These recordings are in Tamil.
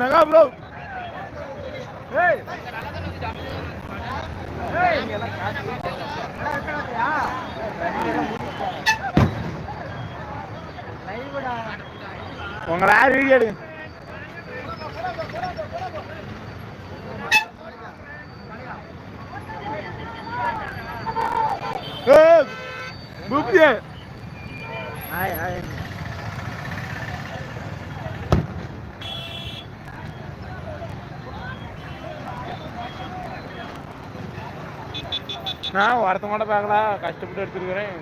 மெகா ப்ரோ உங்களை யார் வீடியோ எடுங்க ஏய், புப்தி ஆய் ஆய் நான் ஒருத்த கூட பார்க்கல. கஷ்டப்பட்டு எடுத்துருக்கிறேன்.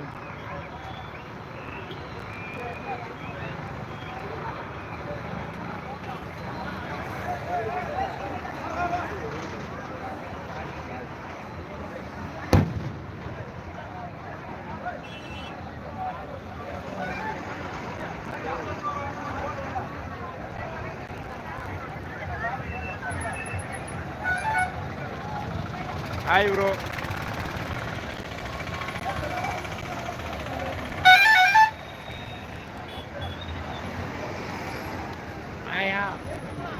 ஹாய் ப்ரோ ஆயா நைட் இங்கே ஸ்டே பண்ணுவீங்களா ஆ நான்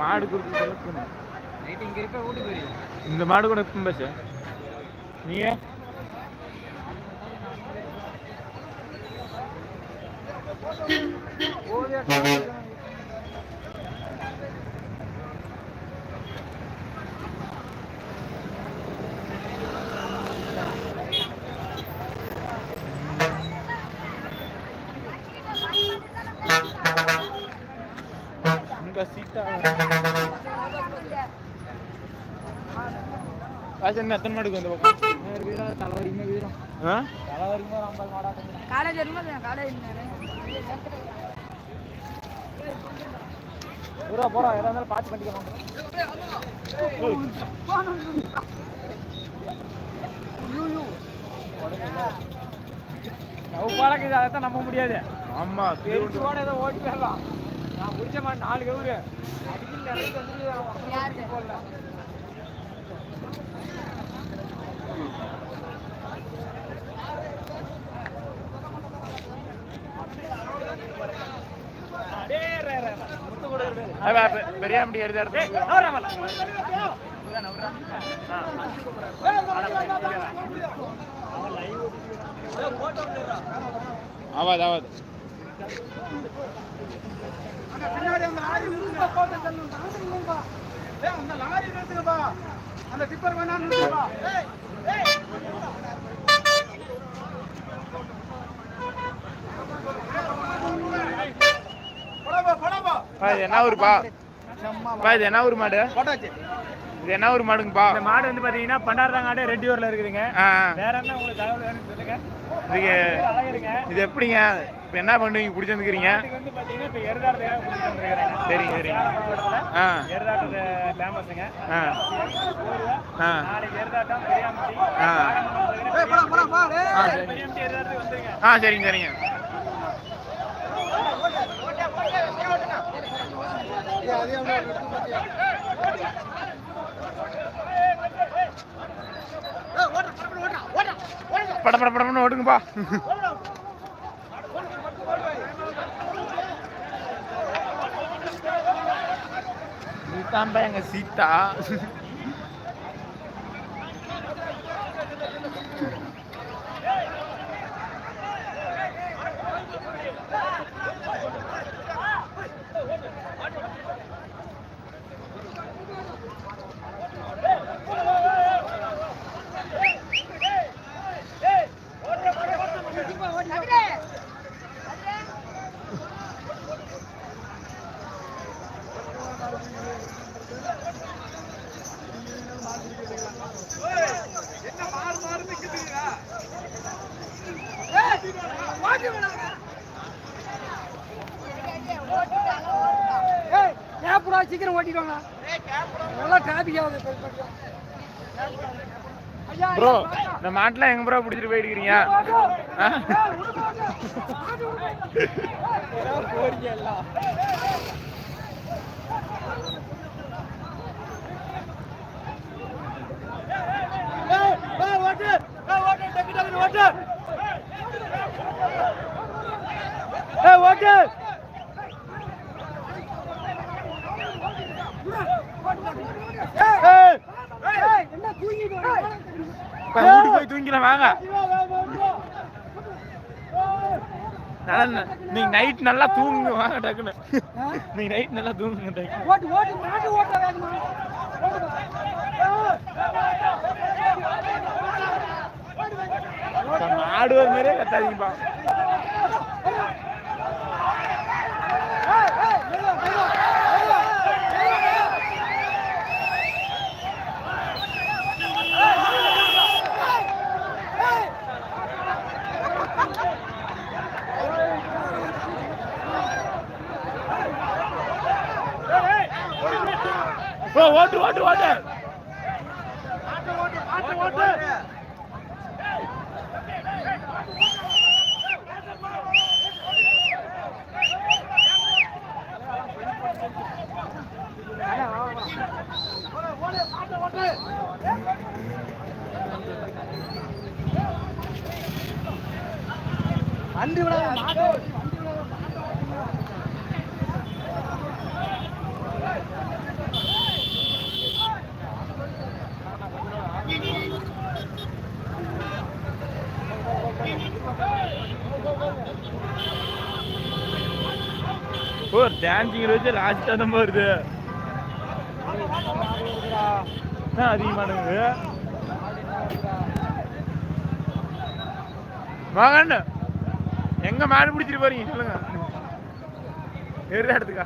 மாடு கொடுத்து சொல்லணும் இந்த மாடு கூட எப்போ பஸ் நீங்க? மாடாட்டம் காலேஜ் வரும்போது காலேஜ் பூரா போறோம் எதா இருந்தாலும் பார்த்து பண்ணிக்கலாம். நம்ம பழக்கம் இதை நம்ப முடியாது. ஆமா ஏதோ ஓட்டி போயிடலாம். நான் முடிச்ச மாட்டேன் நாலு கவுரு. அடிக்கடி நிறைய யாருக்கு? வந்து போடல எடுத்து ஆவாது ஆவாது அந்த டிப்பர் வேணா நிறுத்துப்பா பா, இது என்ன ஊருப்பா? பா இது என்ன ஊர் மாடு? இது என்ன ஊர் மாடுங்கப்பா? இந்த மாடு வந்து பாத்தீங்கன்னா பண்டாரங்காடு ரெட்டியூர்ல இருக்குதுங்க. வேற என்ன உங்களுக்கு தகவல் வேணும்னு சொல்லுங்க. இதுக்கு அழகுங்க இது எப்படிங்க? இப்போ என்ன பண்ணுவீங்க பிடிச்சிருந்துக்கிறீங்க வந்து இப்ப எருதாடு சரிங்க சரிங்க ஆ. எருதாட்டு ஃபேமஸுங்க ஆ. ஆ. நாளைக்கு எருதாட்டம் பெரியாம்பட்டி. ஆ. வந்துருங்க. ஆ சரிங்க சரிங்க. பட பட படம்னு ஓடுங்கப்பா இதுதான்ப்பா எங்க சீதா. சீக்கிரம் ஓட்டிடுவாங்க நல்லா டிராபிக் ஆகுது. ப்ரோ இந்த மாட்டெல்லாம் எங்க ப்ரோ பிடிச்சிட்டு? ஏய் ஓட்டு ஓட்டு. ஏய் போய் தூங்கிக்கலாம் வாங்க நீங்க நைட் நல்லா தூங்குங்க வாங்க டக்குன்னு நீங்க நைட் நல்லா தூங்குங்க டக்குன்னு மாடு ஒரு மாதிரியே கத்தாதீங்கப்பா ஓ டான்சிங் வச்சு லாஸ்டா தான் வருது அதிகமானது வாங்கண்ணு எங்க மாடு பிடிச்சிட்டு போறீங்க? சொல்லுங்க. எரு இடத்துக்கா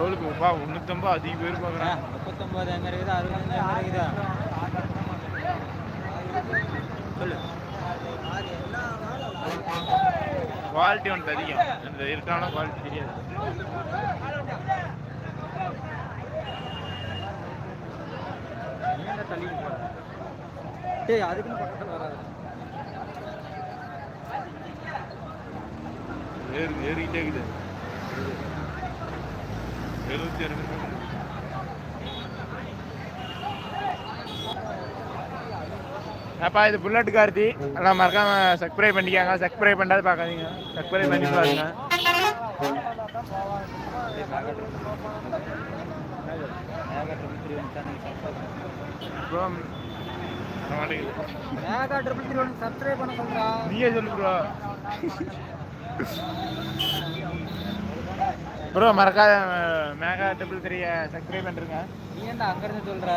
எவ்வளோக்கு பா முந்நூற்றம்பது அதிக பேர் பார்க்குறேன் முப்பத்தொன்பது எங்க இருக்குது அறுபத்தஞ்சு எங்க இருக்குது சொல்லு. குவாலிட்டி ஒன்று அதிகம். அந்த இருக்கான குவாலிட்டி தெரியாது. தள்ளி? டேய் அதுக்குன்னு பக்கத்துல வராது. ஏறு ஏறிக்கிட்டே இருக்குது. எழுபத்தி அப்பா இது புல்லட் கார்த்தி. எல்லாம் மறக்காம சப்ஸ்கிரைப் பண்ணிக்காங்க. சப்ஸ்கிரைப் பண்ணாத பார்க்காதீங்க. சப்ஸ்கிரைப் பண்ணி பாருங்க. நீயே சொல்லு ப்ரோ ப்ரோ மறக்காத மேகா டபுள் த்ரீ சப்ஸ்கிரைப் பண்ணுறேங்க நீ என்ன அங்க இருந்து சொல்ற?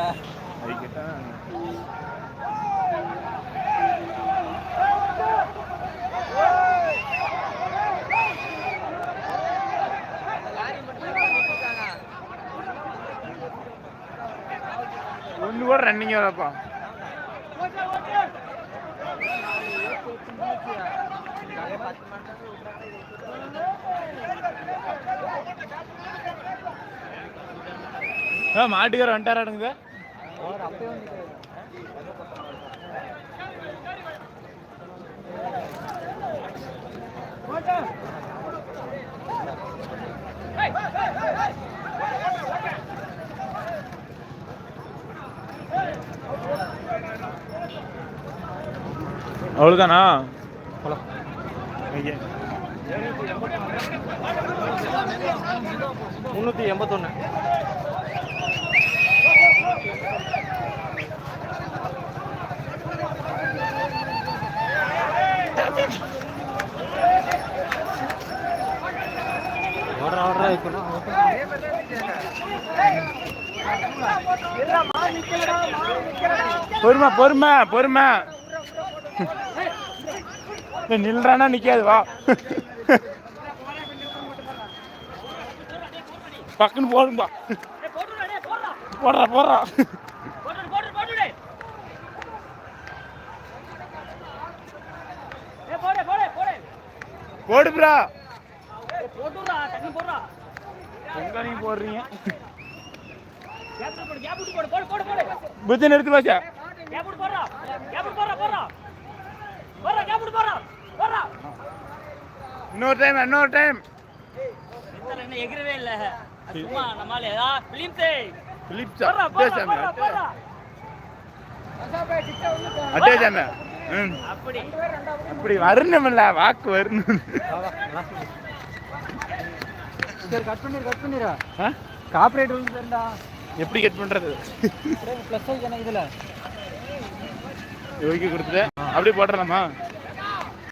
அது ஒன்று கூட ரன்னிங் வரப்பா மாட்டுக்கார வந்துட்டாராடுங்க அவ்வளோதானா வந்து முந்நூற்றி எண்பத்தொன்று பொறுமை பொறுமை பொறுமை. நில்றானா நிக்காது வா. பக்குன்னு போடும்பா போடுறா போடுறா. போடு ப்ரா. எங்க நீங்க போடுறீங்க புத்தி நிறுத்து பாச்சா இன்னொரு டைம் இன்னொரு டைம் எகிறவே இல்ல. அது சும்மா நம்மால ஏதா பிலிம்ஸே பிலிப்ஸா போடுறா, அட்டே போடுறா, சாமி போடுறா, போடுறா. அட்டே சாமி ம். அப்படி. அப்படி வரணுமில்ல வாக்கு வரணும். சரி கட் பண்ணிரு கட் பண்ணிரு? காப்பரேட் விழுந்துடா எப்படி கட் பண்றது? ப்ளஸ் ஆகி இதுல? யோகி கொடுத்துட்டு அப்படியே போட்டுடலாமா